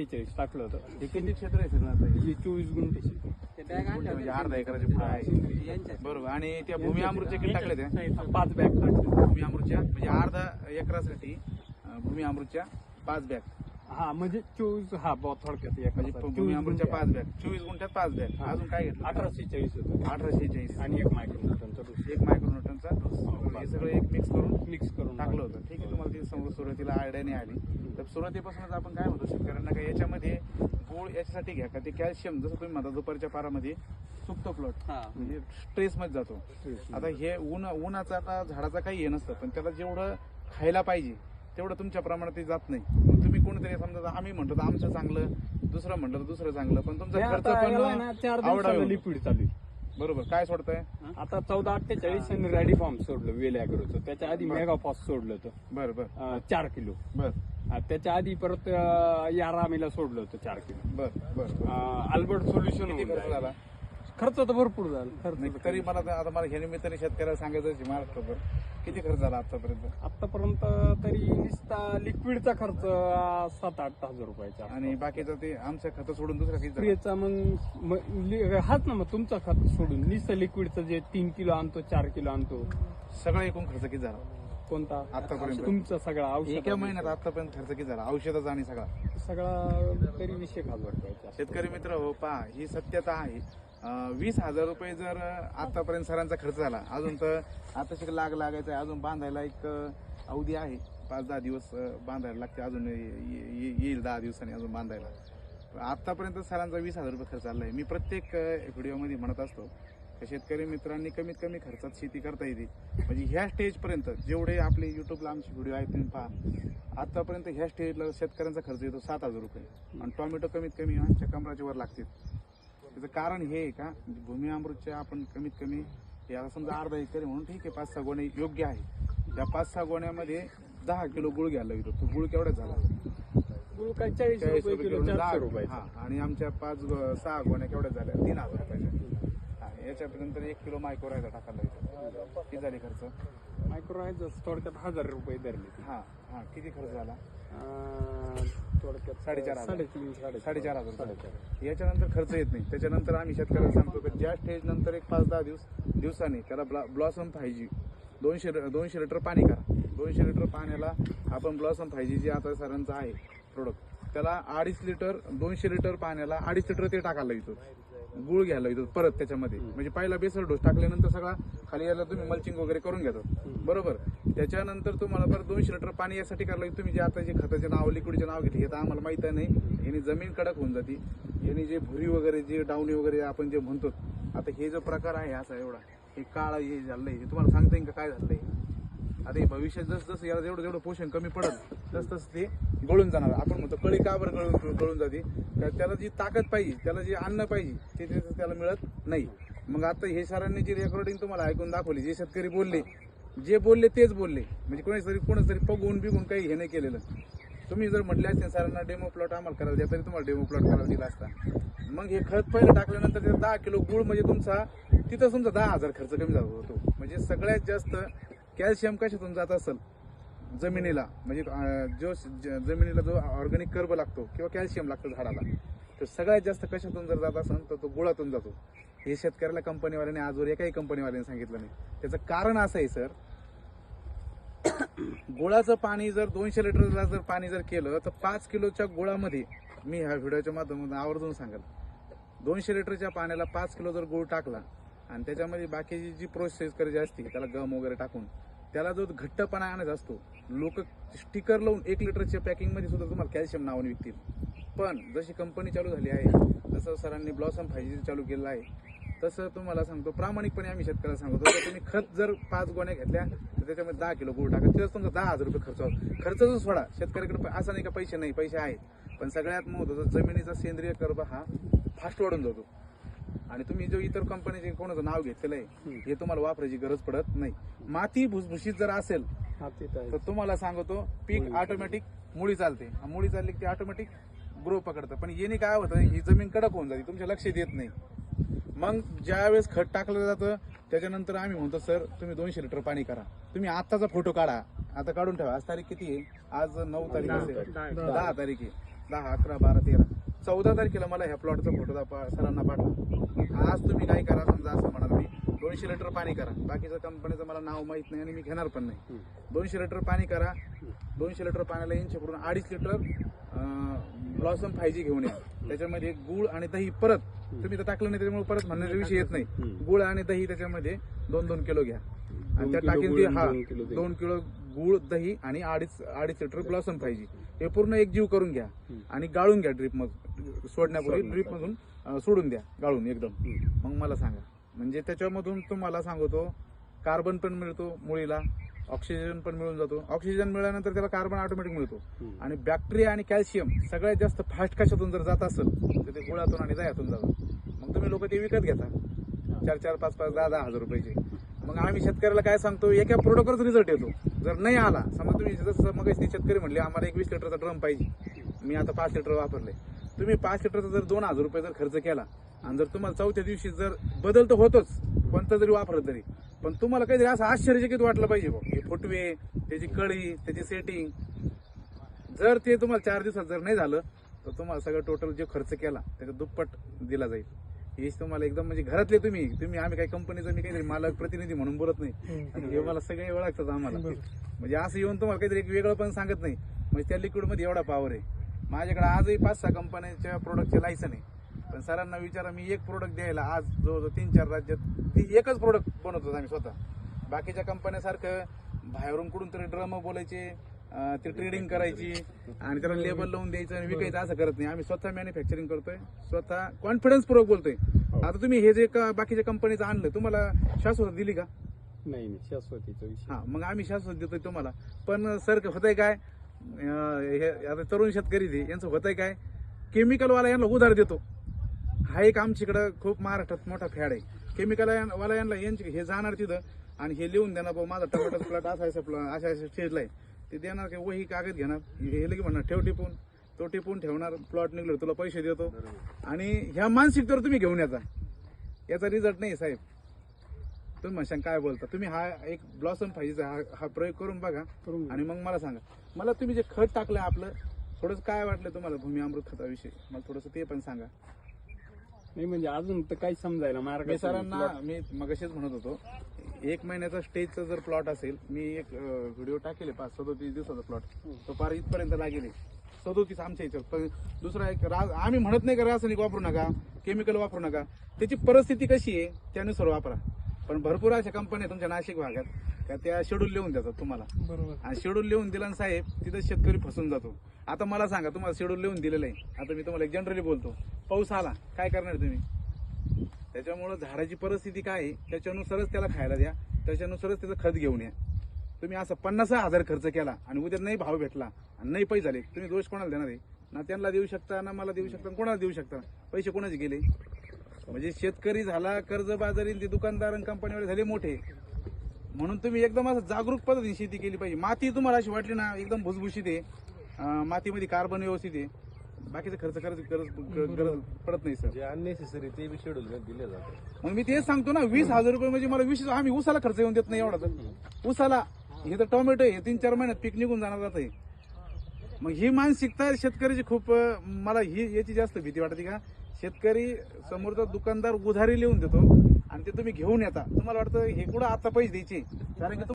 शेहेचाळीस टाकलं होतं. हे किती क्षेत्र आहे सर आता? हे? हे चोवीस गुंठे. म्हणजे अर्धा एकराचे पुढं आहे बरोबर. आणि त्या भूमी अमृतचे किती टाकले त्या पाच बॅग. टाकले भूमी अमृतच्या म्हणजे अर्धा एकरासाठी अं, भूमी अमृतच्या पाच बॅग. हा म्हणजे चोवीस हा बा थोडक्यात एक म्हणजे चोवीस अमृतच्या गुंठे. पाच बॅग चोवीस गुंठ्यात पाच बॅग. हा. अजून काय घेतलं? अठराशे चाळीस होतं. अठराशे चाळीस आणि एक मायक्रोमीटरचा डोस. एक मायक्रोन्यूटनचा डोस. हे सगळं एक मिक्स करून मिक्स करून टाकलं होतं. ठीक आहे तुम्हाला ती समोर सुरुवातीला आयडिया नाही आली. तर सुरुवातीपासूनच आपण काय म्हणतो शेतकऱ्यांना का याच्यामध्ये गुळ याच्यासाठी घ्या का ते कॅल्शियम जसं तुम्ही म्हणता दुपारच्या पारामध्ये सुकतो प्लॉट म्हणजे स्ट्रेस मध्ये जातो. आता हे ऊन उन्हाचा आता झाडाचा काही हे नसतं पण त्याला जेवढं खायला पाहिजे तेवढं तुमच्या प्रमाणात ते जात नाही. मग तुम्ही कोणतरी समजा आम्ही म्हणतो तर आमचं चांगलं दुसरं म्हणलं तर दुसरं चांगलं. पण तुमचा खर्च ना चार पण आवडावे. लिक्विड चालू. बरोबर काय सोडताय? आता चौदा अठ्ठेचाळीस आणि रॅडी फॉर्म सोडलं वेल अॅग्रोचं त्याच्या आधी मेगा फॉस सोडलं होतं. बर बर. अं, चार किलो. बर. त्याच्या आधी परत यारामीला सोडलं होतं चार किलो. बर बर. अल्बर्ट सोल्युशन झाला? खर्च तर भरपूर झाला खर्च नाही, तरी मला तर- आता मला ह्या निमित्ताने शेतकऱ्याला सांगायचं आहे महाराष्ट्रभर. किती खर्च झाला आतापर्यंत? आतापर्यंत तरी नुसता लिक्विडचा खर्च सात आठ हजार रुपयाचा आणि बाकीचं ते आमचं खत सोडून दुसरं किती झालं? स्प्रेचा मग लि- हाच ना मग तुमचा खत सोडून. नुसतं लिक्विडचं जे तीन किलो आणतो चार किलो आणतो. सगळा एकूण खर्च किती झाला? कोणता? आतापर्यंत. तुमचा सगळा एका औषध महिन्यात आतापर्यंत खर्च किती झाला? औषधाचा आणि सगळा? सगळा तरी वीस एक हजार रुपयाचा शेतकरी मित्र हो पहा ही सत्यता आहे. वीस हजार रुपये जर आतापर्यंत सरांचा खर्च झाला. अजून तर आता शिक लाग लागायचा आहे अजून बांधायला एक अवधी आहे. पाच दहा दिवस बांधायला लागते. अजून ये- ये- येईल दहा दिवसांनी अजून बांधायला. आतापर्यंत सरांचा वीस हजार रुपये खर्च आला आहे मी प्रत्येक व्हिडिओमध्ये म्हणत असतो शेतकरी मित्रांनी कमीत कमी खर्चात शेती करता येते. म्हणजे ह्या स्टेजपर्यंत जेवढे आपले युट्यूबला आमचे व्हिडिओ आहेत तुम्ही पहा. आतापर्यंत ह्या स्टेजला शेतकऱ्यांचा खर्च येतो सात हजार रुपये. आणि टोमॅटो कमीत कमी आमच्या कमराच्या वर लागतील. त्याचं कारण हे आहे का भूमी अमृतच्या आपण कमीत कमी आता समजा अर्धा एकर म्हणून ठीक आहे पाच सहा गोणे योग्य आहे. त्या पाच सहा गोण्यामध्ये दहा किलो गुळ घ्यायला लागतो तो गुळ केवढा झाला? गुळ काय चाळीस चाळीस रुपये रुपये किलो किलो, दहा हा आणि आमच्या पाच सहा गोण्या केवढ्या झाल्या? तीन हजार रुपयाच्या. हा, याच्यापर्यंत एक किलो मायको राहायला टाकायला लागतो किती झाले खर्च? मायक्रो थोडक्यात हजार रुपये धरले. हा हा किती खर्च झाला? अं, थोडक्यात साडेचार हजार. साडेतीन साडे साडेचार हजार. साडेचार. याच्यानंतर खर्च येत नाही. त्याच्यानंतर आम्ही शेतकऱ्याला सांगतो की ज्या स्टेज नंतर एक पाच दहा दिवस दिवसांनी त्याला ब्लॉसम पाहिजे. दोनशे दोनशे लिटर पाणी करा. दोनशे लिटर पाण्याला आपण ब्लॉसम पाहिजे जे आता सरांचं आहे प्रोडक्ट त्याला अडीच लिटर दोनशे लिटर पाण्याला अडीच लिटर ते टाकायला लागतो गुळ घ्यायला येतो परत त्याच्यामध्ये. म्हणजे पहिला बेसल डोस टाकल्यानंतर सगळा खाली यायला तुम्ही मल्चिंग वगैरे करून घेतात बरोबर? त्याच्यानंतर तुम्हाला परत दोनशे लिटर पाणी यासाठी करायला लागेल. तुम्ही जे आता जे खताचे नाव लिक्विडचे नाव घेतले हे तर आम्हाला माहीत नाही याने जमीन कडक होऊन जाते. याने जे भुरी वगैरे जे डावणी वगैरे आपण जे म्हणतो आता हे जो प्रकार आहे असा एवढा हे काळ हे झालंय. हे तुम्हाला सांगता येईल का? काय झालंय? आता हे भविष्यात जसं जसं याला जेवढं जेवढं पोषण कमी पडत तस तसं ते गळून जाणार. आपण म्हणतो कळी का बरं गळून गळून जाते? तर त्याला जी ताकद पाहिजे त्याला जे अन्न पाहिजे ते त्याला मिळत नाही. मग आता हे सरांनी जी रेकॉर्डिंग तुम्हाला ऐकून दाखवली जे शेतकरी बोलले जे बोलले तेच बोलले. म्हणजे कोणी तरी कोणाच तरी पगवून बिगून काही हे नाही केलेलं. तुम्ही जर म्हटले असते सरांना डेमो प्लॉट आम्हाला करायला द्या तरी तुम्हाला डेमो प्लॉट करायला दिला असता. मग हे खत पहिलं टाकल्यानंतर ते दहा किलो गुळ म्हणजे तुमचा तिथं तुमचा दहा हजार खर्च कमी जातो होतो. म्हणजे सगळ्यात जास्त कॅल्शियम कशातून जात असेल? जमिनीला. म्हणजे जो ज- जमिनीला जो ऑर्गॅनिक कर्ब लागतो किंवा कॅल्शियम लागतं झाडाला तर सगळ्यात जास्त कशातून जर जात असेल तर तो गुळातून जातो. हे शेतकऱ्याला कंपनीवाल्याने आजवर एकाही कंपनीवाल्याने सांगितलं नाही. त्याचं कारण असं आहे सर गुळाचं पाणी जर दोनशे लिटरला जर पाणी जर केलं तर पाच किलोच्या गुळामध्ये मी ह्या व्हिडिओच्या माध्यमातून आवर्जून सांगेल. दोनशे लिटरच्या पाण्याला पाच किलो जर गुळ टाकला आणि त्याच्यामध्ये बाकीची जी प्रोसेस करायची असते त्याला गम वगैरे टाकून त्याला जो घट्टपणा आणायचा असतो लोक स्टिकर लावून एक लिटरच्या पॅकिंगमध्ये सुद्धा तुम्हाला कॅल्शियम नावाने विकतील. पण जशी कंपनी चालू झाली आहे तसं सरांनी ब्लॉसम फायजी चालू केलेलं आहे तसं तुम्हाला सांगतो प्रामाणिकपणे आम्ही शेतकऱ्याला सांगतो तर तुम्ही खत जर पाच गोण्या घेतल्या तर त्याच्यामध्ये दहा किलो गुळ टाका. तिथंच तुमचा दहा हजार रुपये खर्च होतो. खर्च जो सोडा. शेतकऱ्याकडे प- असं नाही का पैसे नाही पैसे आहेत. पण सगळ्यात महत्वाचं जमिनीचा सेंद्रिय कर्ब हा फास्ट वाढून जातो. आणि तुम्ही जो इतर कंपनीचे कोणाचं नाव घेतलेलं आहे हे तुम्हाला वापरायची गरज पडत नाही. माती भुसभुशीत जर असेल तर तुम्हाला सांगतो पीक ऑटोमॅटिक मुळी चालते. मुळी चालली की ते ऑटोमॅटिक ग्रो पकडतं. पण येणे काय होतं ही जमीन कडक होऊन जाते तुमच्या लक्षात येत नाही. मग ज्या वेळेस खत टाकलं जातं त्याच्यानंतर आम्ही म्हणतो सर तुम्ही दोनशे लिटर पाणी करा. तुम्ही आत्ताचा फोटो काढा. आता काढून ठेवा. आज तारीख किती आहे? आज नऊ तारीख असेल. दहा तारीख आहे. दहा अकरा बारा तेरा. चौदा तारखेला मला ह्या प्लॉटचा फोटो दाखवा सरांना पाठवा. आज तुम्ही काय करा समजा असं म्हणाल मी दोनशे लिटर पाणी करा. बाकीच्या कंपनीचं मला नाव माहीत नाही आणि मी घेणार पण नाही. दोनशे लिटर पाणी करा. दोनशे लिटर पाण्याला यांच्याकडून अडीच लिटर ब्लॉसम फाय जी घेऊन या. त्याच्यामध्ये गुळ आणि दही परत तुम्ही तर टाकलं नाही त्याच्यामुळे परत म्हणण्याचा विषय येत नाही. गुळ आणि दही त्याच्यामध्ये दोन दोन किलो घ्या. आणि त्या आणि हा दोन किलो गुळ दही आणि अडीच अडीच लिटर ब्लॉसम पाहिजे हे पूर्ण एक जीव करून घ्या. आणि गाळून घ्या ड्रीप मग सोडण्यापूर्वी ड्रीप मधून सोडून द्या गाळून एकदम. मग मला सांगा. म्हणजे त्याच्यामधून तुम्हाला सांगतो कार्बन पण मिळतो मुळीला ऑक्सिजन पण मिळून जातो. ऑक्सिजन मिळाल्यानंतर त्याला कार्बन ऑटोमॅटिक मिळतो. आणि बॅक्टेरिया आणि कॅल्शियम सगळ्यात जास्त फास्ट कशातून जर जात असेल तर ते गुळातून आणि दह्यातून जातं मग तुम्ही लोक ते विकत घेता. चार चार पाच पाच दहा दहा हजार रुपयाचे. मग आम्ही शेतकऱ्याला काय सांगतो एका प्रोडक्टवरच रिझल्ट येतो. जर नाही आला समजा तुम्ही जसं मग शेतकरी म्हणले आम्हाला एक वीस लिटरचा ड्रम पाहिजे. मी आता पाच लिटर वापरले. तुम्ही पाच लिटरचा जर दोन हजार रुपये जर खर्च केला आणि जर तुम्हाला चौथ्या दिवशी जर बदल तर होतोच कोणता जरी वापरलं तरी. पण तुम्हाला काहीतरी असं आश्चर्यचकित वाटलं पाहिजे भाऊ हे फुटवे त्याची कळी त्याची सेटिंग जर ते तुम्हाला चार दिवसात जर नाही झालं तर तुम्हाला सगळं टोटल जे खर्च केला त्याचा दुप्पट दिला जाईल. हेच तुम्हाला एकदम म्हणजे घरातले तुम्ही. तुम्ही आम्ही काही कंपनीचा मी काहीतरी मालक प्रतिनिधी म्हणून बोलत नाही. आणि हे मला सगळे ओळखतात आम्हाला. म्हणजे असं येऊन तुम्हाला काहीतरी एक वेगळं पण सांगत नाही. म्हणजे त्या लिक्विडमध्ये एवढा पॉवर आहे. माझ्याकडे आजही पाच सहा कंपन्यांच्या प्रोडक्टचे लायसन आहे. पण सरांना विचारा मी एक प्रोडक्ट द्यायला आज जवळजवळ तीन चार राज्यात ती एकच प्रोडक्ट बनवतो आम्ही स्वतः. बाकीच्या कंपन्यासारखं बाहेरून कुठून तरी ड्रम बोलायचे ते ट्रेडिंग करायची आणि त्याला लेबल लावून द्यायचं आणि विकायचं असं करत नाही. आम्ही स्वतः मॅन्युफॅक्चरिंग करतोय. स्वतः कॉन्फिडन्स पूर्वक बोलतोय. आता तुम्ही हे जे बाकीच्या कंपनीचं आणलं तुम्हाला शाश्वत दिली का? नाही नाही शाश्वतीचा विषय. हा मग आम्ही शाश्वत देतोय तुम्हाला. पण सर होतंय काय? हे आता तरुण शेतकरी ते यांचं होतंय काय? केमिकलवाला यांना उधार देतो. हा एक आमच्याकडं खूप महाराष्ट्रात मोठा फॅड आहे. केमिकल वाला यांना यांची हे जाणार तिथं आणि हे लिहून देणार बाबा माझा टोमॅटो प्लॉट असा असा प्लॉट अशा अशा स्टेजला आहे. ते देणार काय वही कागद घेणार. हे लगे म्हणणार ठेव टिपून. तो टिपून ठेवणार प्लॉट निघलो तुला पैसे देतो. आणि ह्या मानसिकतेवर तुम्ही घेऊन याचा. याचा रिझल्ट नाही साहेब. तुम्ही म्हणशान काय बोलता? तुम्ही हा एक ब्लॉसम पाहिजे हा हा प्रयोग करून बघा. आणि मग मला सांगा. मला तुम्ही जे खत टाकलं आपलं थोडंसं काय वाटलं तुम्हाला भूमी अमृत खताविषयी? मला थोडंसं ते पण सांगा. नाही म्हणजे अजून तर काही समजायला मी मार्ग सरांना मी मगाशीच म्हणत होतो एक महिन्याचा स्टेजचा जर प्लॉट असेल मी एक व्हिडिओ टाकेल पाच सदोतीस दिवसाचा प्लॉट. तो फार इथपर्यंत लागेल. सदोतीस आमच्या याच्यात पण दुसरा एक रा- आम्ही म्हणत नाही का रासायनिक वापरू नका केमिकल वापरू नका. त्याची परिस्थिती कशी आहे त्यानुसार वापरा. पण भरपूर अशा कंपन्या तुमच्या नाशिक भागात का त्या शेड्यूल लिहून देतात तुम्हाला. बरोबर. आणि शेड्यूल लिहून दिला ना साहेब तिथं शेतकरी फसून जातो. आता मला सांगा तुम्हाला शेड्यूल लिहून दिलेलं आहे. आता मी तुम्हाला एक जनरली बोलतो. पाऊस आला काय करणार तुम्ही? त्याच्यामुळं झाडाची परिस्थिती काय आहे त्याच्यानुसारच त्याला खायला द्या त्याच्यानुसारच त्याचं खत घेऊन या. तुम्ही असं पन्नास हजार खर्च केला आणि उद्या नाही भाव भेटला आणि नाही पैसे झाले तुम्ही दोष कोणाला देणार आहे? ना त्यांना देऊ शकता ना मला देऊ शकता कोणाला देऊ शकता? पैसे कोणाचे गेले? म्हणजे शेतकरी झाला कर्जबाजारी ते दुकानदार आणि कंपनीवाले झाले मोठे. म्हणून तुम्ही एकदम असं जागरूक पद्धतीने शेती केली पाहिजे. माती तुम्हाला अशी वाटली ना एकदम भुसभुशीत आहे. मातीमध्ये कार्बन व्यवस्थित आहे. बाकीचा खर्च करायची गरज गरज पडत नाही सर. जे अननेसेसरी ते बी शेड्यूल दिले जातात. मग मी तेच सांगतो ना वीस हजार रुपये म्हणजे मला वीस आम्ही उसाला खर्च येऊन देत नाही एवढा. तर उसाला हे तर टोमॅटो आहे तीन चार महिन्यात पीक निघून जाणार जात आहे मग ही मानसिकता शेतकऱ्याची खूप मला ही याची जास्त भीती वाटते का शेतकरी समोरचा दुकानदार उधारी लिहून देतो आणि ते तुम्ही घेऊन येता. तुम्हाला वाटतं हे कुठं आता पैसे द्यायचे? कारण की